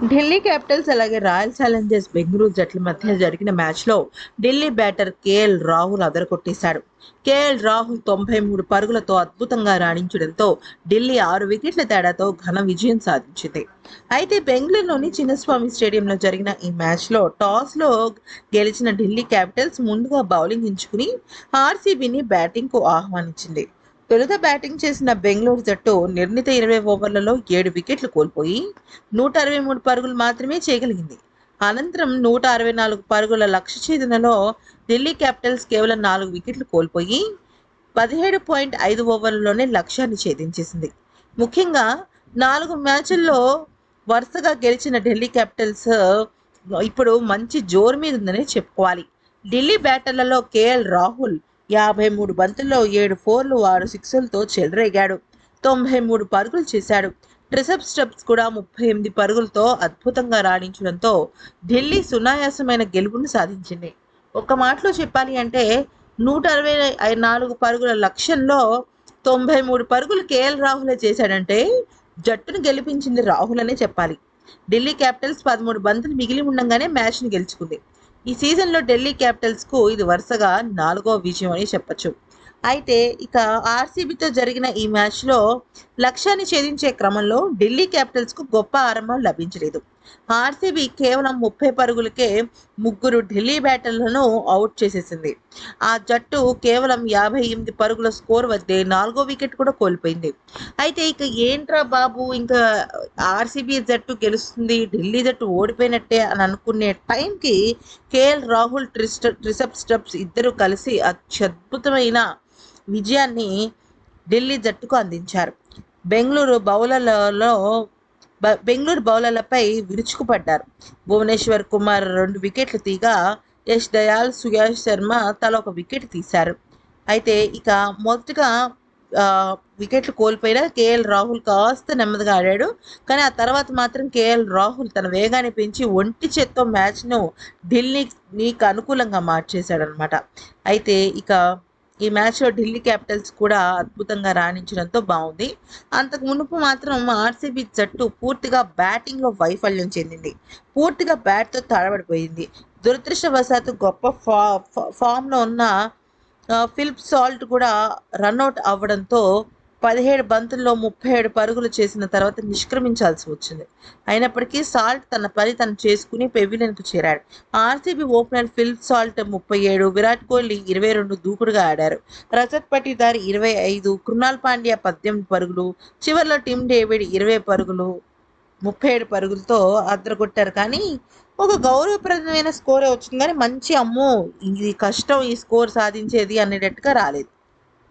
Delhi Capitals అలాగే royal Challengers Bengaluru జట్ల మధ్య జరిగిన మ్యాచ్లో ఢిల్లీ బ్యాటర్ కేఎల్ రాహుల్ అదరకొట్టేశాడు కేఎల్ రాహుల్ తొంభై మూడు పరుగులతో అద్భుతంగా రాణించడంతో ఢిల్లీ ఆరు వికెట్ల తేడాతో ఘన విజయం సాధించింది. అయితే బెంగళూరులోని చిన్నస్వామి స్టేడియంలో జరిగిన ఈ మ్యాచ్లో టాస్లో గెలిచిన ఢిల్లీ క్యాపిటల్స్ ముందుగా బౌలింగ్ ఎంచుకుని ఆర్సీబీని బ్యాటింగ్కు ఆహ్వానించింది. తొలుత బ్యాటింగ్ చేసిన బెంగళూరు జట్టు నిర్ణీత ఇరవై ఓవర్లలో ఏడు వికెట్లు కోల్పోయి నూట అరవై మూడు పరుగులు మాత్రమే చేయగలిగింది. అనంతరం నూట అరవై నాలుగు పరుగుల లక్ష్య ఛేదనలో ఢిల్లీ క్యాపిటల్స్ కేవలం నాలుగు వికెట్లు కోల్పోయి పదిహేడు పాయింట్ ఐదు ఓవర్లలోనే లక్ష్యాన్ని ఛేదించేసింది. ముఖ్యంగా నాలుగు మ్యాచ్ల్లో వరుసగా గెలిచిన ఢిల్లీ క్యాపిటల్స్ ఇప్పుడు మంచి జోరు మీద ఉందని చెప్పుకోవాలి. ఢిల్లీ బ్యాటర్లలో కేఎల్ రాహుల్ యాభై మూడు బంతుల్లో ఏడు ఫోర్లు ఆరు సిక్సులతో చెలరేగాడు. తొంభై మూడు పరుగులు చేశాడు. ట్రిసప్ స్టెప్స్ కూడా ముప్పై ఎనిమిది పరుగులతో అద్భుతంగా రాణించడంతో ఢిల్లీ సునాయాసమైన గెలుపును సాధించింది. ఒక మాటలో చెప్పాలి అంటే నూట అరవై నాలుగు పరుగుల లక్ష్యంలో తొంభై మూడు పరుగులు కేఎల్ రాహులే చేశాడంటే జట్టును గెలిపించింది రాహుల్ అనే చెప్పాలి. ఢిల్లీ క్యాపిటల్స్ పదమూడు బంతులు మిగిలి ఉండగానే మ్యాచ్ను గెలుచుకుంది. ఈ సీజన్లో ఢిల్లీ క్యాపిటల్స్కు ఇది వరుసగా నాలుగో విజయం అని చెప్పచ్చు. అయితే ఇక ఆర్సీబీతో జరిగిన ఈ మ్యాచ్లో లక్ష్యాన్ని ఛేదించే క్రమంలో ఢిల్లీ క్యాపిటల్స్కు గొప్ప ఆరంభం లభించలేదు. ఆర్సీబీ కేవలం ముప్పై పరుగులకే ముగ్గురు ఢిల్లీ బ్యాటర్లను అవుట్ చేసేసింది. ఆ జట్టు కేవలం యాభై ఎనిమిది పరుగుల స్కోర్ వద్దే నాలుగో వికెట్ కూడా కోల్పోయింది. అయితే ఇక ఏంట్రా బాబు ఇంకా ఆర్సీబీ జట్టు గెలుస్తుంది ఢిల్లీ జట్టు ఓడిపోయినట్టే అని అనుకునే టైంకి కేఎల్ రాహుల్ ట్రిస్ట్ ట్రిసప్ స్టెప్స్ ఇద్దరు కలిసి అత్యద్భుతమైన విజయాన్ని ఢిల్లీ జట్టుకు అందించారు. బెంగళూరు బౌలర్లలో బెంగళూరు బౌలర్లపై విరుచుకుపడ్డారు. భువనేశ్వర్ కుమార్ రెండు వికెట్లు తీగా యష్ దయాల్ సుయాష్ శర్మ తల ఒక వికెట్ తీశారు. అయితే ఇక మొదటగా వికెట్లు కోల్పోయిన కేఎల్ రాహుల్ కాస్త నెమ్మదిగా ఆడాడు. కానీ ఆ తర్వాత మాత్రం కేఎల్ రాహుల్ తన వేగాన్ని పెంచి ఒంటి చేత్తో మ్యాచ్ను ఢిల్లీకి అనుకూలంగా మార్చేశాడనమాట అయితే ఇక ఈ మ్యాచ్లో ఢిల్లీ క్యాపిటల్స్ కూడా అద్భుతంగా రాణించడంతో బాగుంది. అంతకు మునుపు మాత్రం ఆర్సీబీ జట్టు పూర్తిగా బ్యాటింగ్లో వైఫల్యం చెందింది. పూర్తిగా బ్యాట్తో తడబడిపోయింది. దురదృష్టవశాత్తు గొప్ప ఫా ఫామ్లో ఉన్న ఫిలిప్ సాల్ట్ కూడా రన్అట్ అవ్వడంతో పదిహేడు బంతుల్లో ముప్పై ఏడు పరుగులు చేసిన తర్వాత నిష్క్రమించాల్సి వచ్చింది. అయినప్పటికీ సాల్ట్ తన పని తను చేసుకుని పెవిలియన్కు చేరాడు. ఆర్సీబీ ఓపెనర్ ఫిల్ సాల్ట్ ముప్పై ఏడు విరాట్ కోహ్లీ ఇరవై రెండు దూకుడుగా ఆడారు. రజత్ పటిదార్ ఇరవై ఐదు కృణాల్ పాండ్యా పద్దెనిమిది పరుగులు చివరిలో టిమ్ డేవిడ్ ఇరవై పరుగులు ముప్పై ఏడు పరుగులతో అద్దరగొట్టారు. కానీ ఒక గౌరవప్రదమైన స్కోరే వచ్చింది. కానీ మంచి అమ్మో ఇది కష్టం ఈ స్కోర్ సాధించేది అనేటట్టుగా రాలేదు.